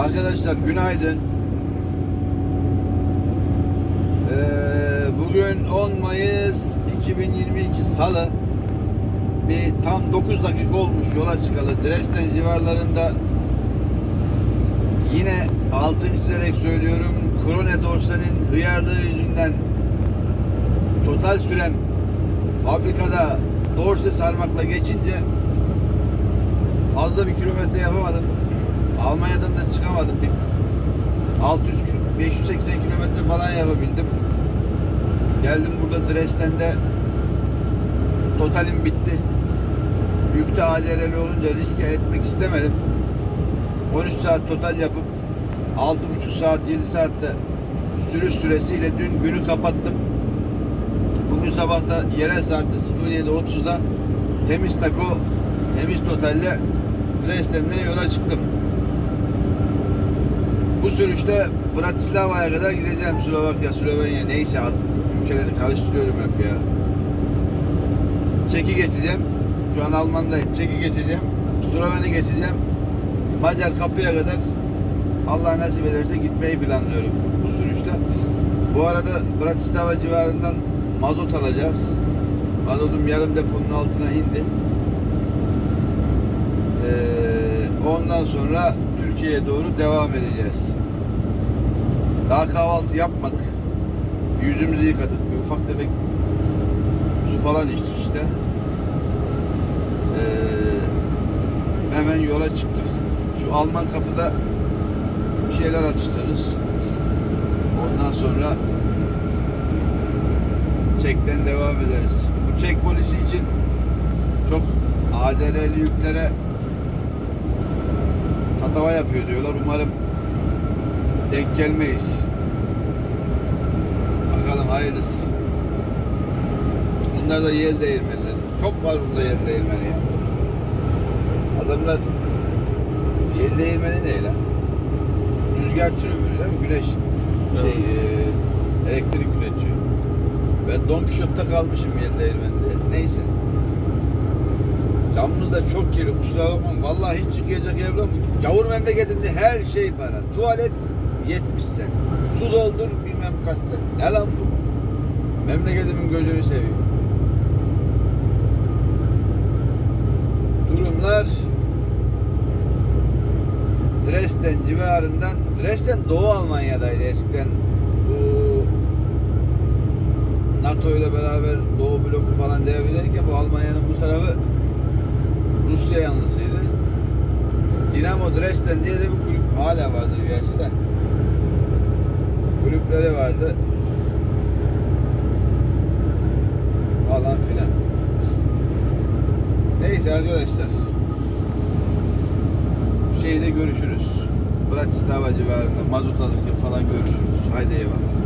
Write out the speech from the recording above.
Arkadaşlar günaydın. Ee, bugün 10 Mayıs 2022 Salı. Bir tam 9 dakika olmuş yola çıkalı. Dresden civarlarında yine altını çizerek söylüyorum. Krone Dorsen'in hıyarlığı yüzünden total sürem fabrikada dorse sarmakla geçince fazla bir kilometre yapamadım. Almanya'dan da çıkamadım. Bir 600 kilo, 580 kilometre falan yapabildim. Geldim burada Dresden'de totalim bitti. Yükte ADR'li olunca riske etmek istemedim. 13 saat total yapıp 6,5 saat 7 saatte sürüş süresiyle dün günü kapattım. Bugün sabah da yerel saatte 07.30'da temiz tako, temiz totalle Dresden'den yola çıktım. Bu sürüşte Bratislava'ya kadar gideceğim. Slovakya, Slovenya neyse ülkeleri karıştırıyorum hep ya. Çeki geçeceğim. Şu an Alman'dayım. Çeki geçeceğim. Sloveni geçeceğim. Macar kapıya kadar Allah nasip ederse gitmeyi planlıyorum bu sürüşte. Bu arada Bratislava civarından mazot alacağız. Mazotum yarım deponun altına indi. Ee, ondan sonra Türkiye'ye doğru devam edeceğiz. Daha kahvaltı yapmadık. Yüzümüzü yıkadık. Bir ufak tefek su falan içtik işte. Ee, hemen yola çıktık. Şu Alman kapıda bir şeyler atıştırırız. Ondan sonra çekten devam ederiz. Bu çek polisi için çok ADR'li yüklere tatava yapıyor diyorlar. Umarım denk gelmeyiz. Bakalım hayırlısı. Bunlar da yel değirmenleri. Çok var burada yel değirmeni ya. Adamlar yel değirmeni ne lan? Rüzgar türümü değil mi? Güneş şey e, elektrik üretiyor. Ben Don Quixote'da kalmışım yel değirmeninde. Neyse. Camımız da çok geliyor kusura bakmayın. Vallahi hiç çıkacak bulamam. Gavur memleketinde her şey para. Tuvalet 70 sen. Su doldur bilmem kaç sen. Ne lan bu? Memleketimin gözünü seveyim. Durumlar Dresden civarından Dresden Doğu Almanya'daydı eskiden bu NATO ile beraber Doğu bloku falan devrederken bu Almanya'nın bu tarafı Rusya yanlısıydı. Dinamo Dresden diye de bir kulüp hala vardır gerçi de. Kulüpleri vardı. Falan filan. Neyse arkadaşlar. Şeyde görüşürüz. Bratislava civarında mazot alırken falan görüşürüz. Haydi eyvallah.